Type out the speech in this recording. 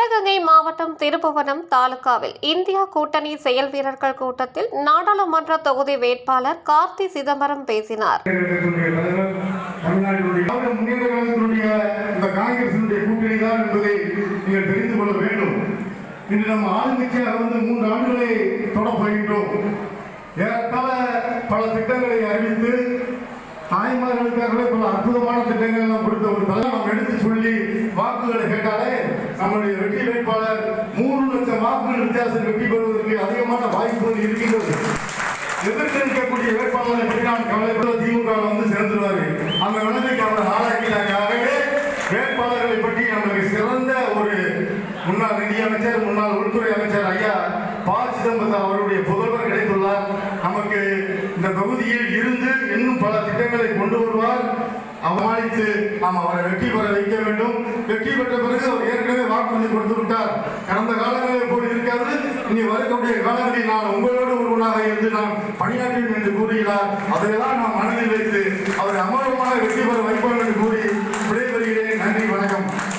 சிவகங்கை மாவட்டம் திருப்புவனம் தாலுகாவில் இந்தியா கூட்டணி செயல் வீரர்கள் கூட்டத்தில் நாடாளுமன்ற தொகுதி வேட்பாளர் கார்த்தி சிதம்பரம் பேசினார். இன்று நம்ம ஆளுங்கட்சியாக வந்து மூன்று ஆண்டுகளை ஏறத்தாழ பல திட்டங்களை அறிவித்து தாய்மார்களுக்காகவே பல அற்புதமான திட்டங்கள் எல்லாம் கொடுத்த ஒரு தலைவர் நாம் எடுத்து சொல்லி வா நம்முடைய வெற்றி வேட்பாளர் மூன்று லட்சம் வாக்குகள் வித்தியாசத்தில் வெற்றி பெறுவதற்கு அதிகமான வாய்ப்புகள் இருக்கின்றது. எதிர்த்து இருக்கக்கூடிய வேட்பாளரை பற்றி நான் கவலைப்பட திமுக வந்து சேர்ந்துருவாரு. அந்த நிலைமைக்கு அவர் ஆளாக்கிறாங்க வேட்பாளர்களை பற்றி நம்மளுக்கு சிறந்த ஒரு முன்னாள் நிதியமைச்சர் முன்னாள் உள்துறை அமைச்சர் ஐயா ப. சிதம்பரம் அவருடைய புதல்வர் கிடைத்துள்ளார். நமக்கு இந்த தொகுதியில் இருந்து இன்னும் பல திட்டங்களை கொண்டு வருவார். அவமானித்து நாம் அவரை வெற்றி பெற வைக்க வேண்டும். வெற்றி பெற்ற பிறகு அவர் வாக்குறுதி கொடுத்து விட்டார். கடந்த காலங்களில் போல் இருக்காது. இனி வரக்கூடிய காலங்களில் நான் உங்களோடு ஒருவனாக இருந்து நான் பணியாற்றுவேன் என்று கூறுகிறார். அதையெல்லாம் நாம் மனதில் வைத்து அவர்